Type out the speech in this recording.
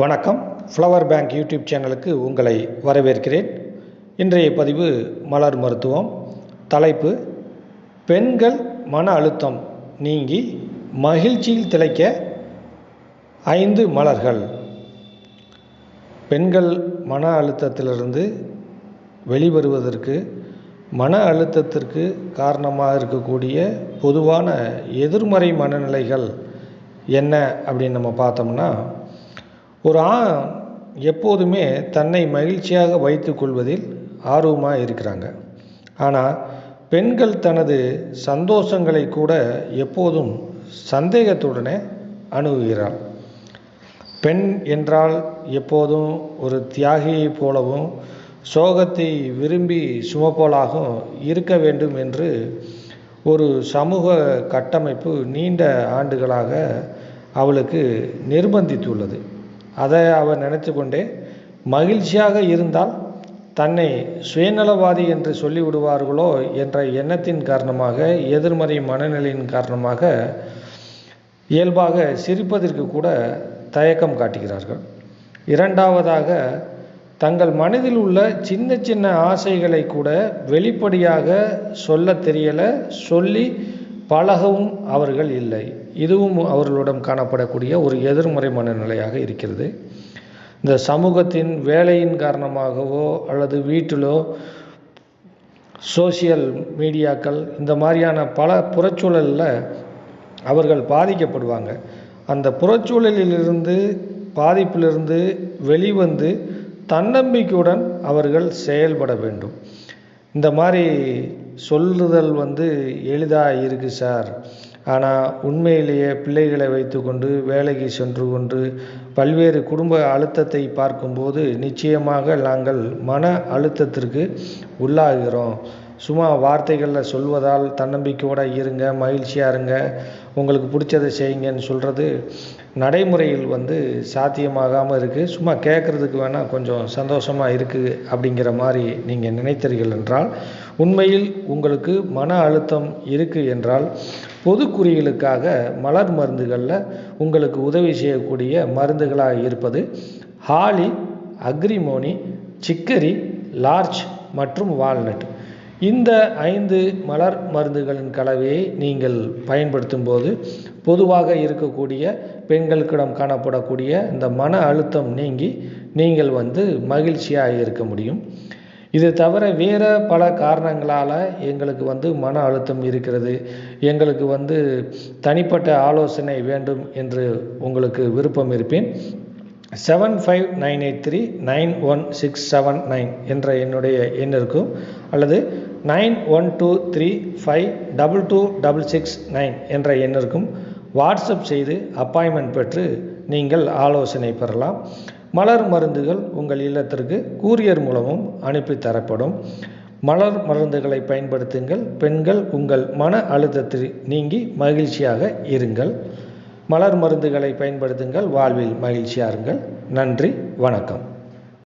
வணக்கம். Flower bank YouTube சேனலுக்கு உங்களை வரவேற்கிறேன். இன்றைய பதிவு மலர் மருத்துவம். தலைப்பு பெண்கள் மன அழுத்தம் நீங்கி மகிழ்ச்சியில் திளைக்க ஐந்து மலர்கள். பெண்கள் மன அழுத்தத்திலிருந்து வெளிவருவதற்கு மன அழுத்தத்திற்கு காரணமாக இருக்கக்கூடிய பொதுவான எதிர்மறை மனநிலைகள் என்ன அப்படின்னு நம்ம பார்த்தோம்னா ஒரு ஆண் எப்போதுமே தன்னை மகிழ்ச்சியாக வைத்து கொள்வதில் ஆர்வமாக இருக்கிறாங்க. ஆனால் பெண்கள் தனது சந்தோஷங்களை கூட எப்போதும் சந்தேகத்துடனே அணுகுகிறாள். பெண் என்றால் எப்போதும் ஒரு தியாகியைப் போலவும் சோகத்தை விரும்பி சுமப்போலாகவும் இருக்க வேண்டும் என்று ஒரு சமூக கட்டமைப்பு நீண்ட ஆண்டுகளாக அவளுக்கு நிர்பந்தித்துள்ளது. அதை அவர் நினைத்து கொண்டே மகிழ்ச்சியாக இருந்தால் தன்னை சுயநலவாதி என்று சொல்லிவிடுவார்களோ என்ற எண்ணத்தின் காரணமாக எதிர்மறை மனநிலையின் காரணமாக இயல்பாக சிரிப்பதற்கு கூட தயக்கம் காட்டுகிறார்கள். இரண்டாவதாக தங்கள் மனதில் உள்ள சின்ன சின்ன ஆசைகளை கூட வெளிப்படையாக சொல்ல தெரியலை சொல்லி பழகவும் அவர்கள் இல்லை. இதுவும் அவர்களிடம் காணப்படக்கூடிய ஒரு எதிர்மறை மனநிலையாக இருக்கிறது. இந்த சமூகத்தின் வேலையின் காரணமாகவோ அல்லது வீட்டிலோ சோசியல் மீடியாக்கள் இந்த மாதிரியான பல புறச்சூழலில் அவர்கள் பாதிக்கப்படுவாங்க. அந்த புறச்சூழலிலிருந்து பாதிப்பிலிருந்து வெளிவந்து தன்னம்பிக்கையுடன் அவர்கள் செயல்பட வேண்டும். இந்த மாதிரி சொல்லுதல் வந்து எளிதாக இருக்குது சார். ஆனால் உண்மையிலேயே பிள்ளைகளை வைத்துக்கொண்டு வேலைக்கு சென்று கொண்டு பல்வேறு குடும்ப அழுத்தத்தை பார்க்கும்போது நிச்சயமாக நாங்கள் மன அழுத்தத்திற்கு உள்ளாகிறோம். சும்மா வார்த்தைகளில் சொல்வதால் தன்னம்பிக்கையோடு இருங்க மகிழ்ச்சியாக இருங்க உங்களுக்கு பிடிச்சதை செய்யுங்கன்னு சொல்கிறது நடைமுறையில் வந்து சாத்தியமாகாமல் இருக்குது சும்மா கேட்குறதுக்கு வேணால் கொஞ்சம் சந்தோஷமாக இருக்குது அப்படிங்கிற மாதிரி நீங்கள் நினைத்தீர்கள் என்றால் உண்மையில் உங்களுக்கு மன அழுத்தம் இருக்குது என்றால் பொது குறிகளுக்காக மலர் மருந்துகளில் உங்களுக்கு உதவி செய்யக்கூடிய மருந்துகளாக இருப்பது ஹாலி அக்ரிமோனி சிக்கரி லார்ஜ் மற்றும் வால்நட். இந்த ஐந்து மலர் மருந்துகளின் கலவையை நீங்கள் பயன்படுத்தும் போது பொதுவாக இருக்கக்கூடிய பெண்களுக்கிடம் காணப்படக்கூடிய இந்த மன அழுத்தம் நீங்கி நீங்கள் வந்து மகிழ்ச்சியாக இருக்க முடியும். இது தவிர வேறு பல காரணங்களால் எங்களுக்கு வந்து மன அழுத்தம் இருக்கிறது. எங்களுக்கு வந்து தனிப்பட்ட ஆலோசனை வேண்டும் என்று உங்களுக்கு விருப்பம் இருப்பேன். Seven five nine eight three nine one six seven nine என்ற என்னுடைய எண்ணிற்கும் அல்லது nine one two three five double two double six nine என்ற எண்ணிற்கும் வாட்ஸ்அப் செய்து அப்பாயின்மெண்ட் பெற்று நீங்கள் ஆலோசனை பெறலாம். மலர் மருந்துகள் உங்கள் இல்லத்திற்கு கூரியர் மூலமும் அனுப்பி தரப்படும். மலர் மருந்துகளை பயன்படுத்துங்கள். பெண்கள் உங்கள் மன அழுத்தத்தில் நீங்கி மகிழ்ச்சியாக இருங்கள். மலர் மருந்துகளை பயன்படுத்துங்கள். வாழ்வில் மகிழ்ச்சியாருங்கள் நன்றி. வணக்கம்.